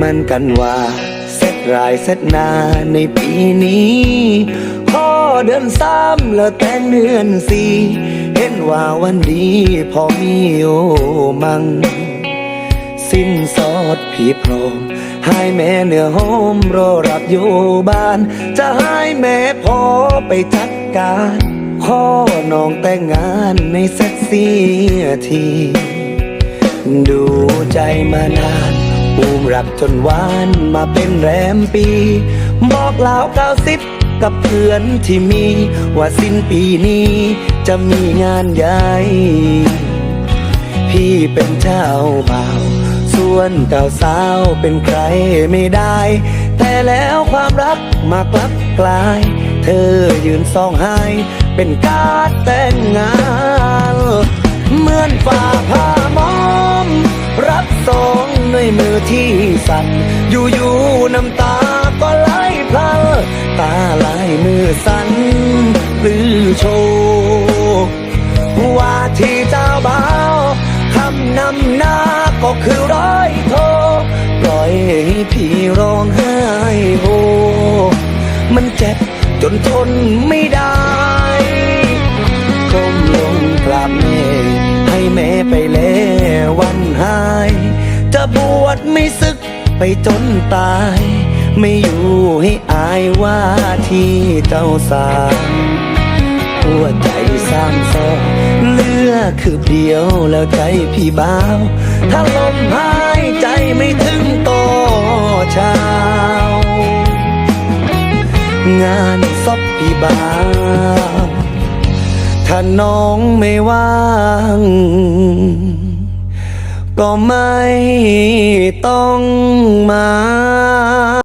มันกันว่าเสร็จรายเสร็จนาในปีนี้พ่อเดือนสามแล้วแต่งเดือนสี่เห็นว่าวันดีพอมีโอมัง สิ้นสอดผีพร้อมให้แม่เนื้อหอมรอรับอยู่บ้าน จะให้แม่พอไปจัดการข้อน้องแต่งงานในเซ็กซี่ที ดูใจมานาน อูมรักจนหวานมาเป็นแรมปี บอกลาวเก้าสิบกับเพื่อนที่มี ว่าสิ้นปีนี้จะมีงานใหญ่พี่เป็นเจ้าบ่าว ส่วนเจ้าสาวเป็นใครไม่ได้ แต่แล้วความรักมากลับกลาย เธอยืนซองไห้เป็นการแต่งงาน มือที่สั่นอยู่ๆน้ำตาก็ไหลพลันตาไหลมือสั่นหรือโชว์ว่าที่เจ้าบ่าวคำนำหน้าก็คือร้อยโทปล่อยให้พี่ร้องไห้โฮมันเจ็บจนทนไม่ได้ก้มลงกราบแม่ให้แม่ไปแล้ววันหาย จะบวชไม่ศึกไปจนตาย ไม่อยู่ให้อายว่าที่เจ้าสาวหัวใจสร้างซอเลือคือเดียวแล้วใจพี่บ้าว ถ้าลมหายใจไม่ถึงโตอเช้างานศพพี่บ้าว ถ้าน้องไม่ว่าง ก็ไม่ต้องมา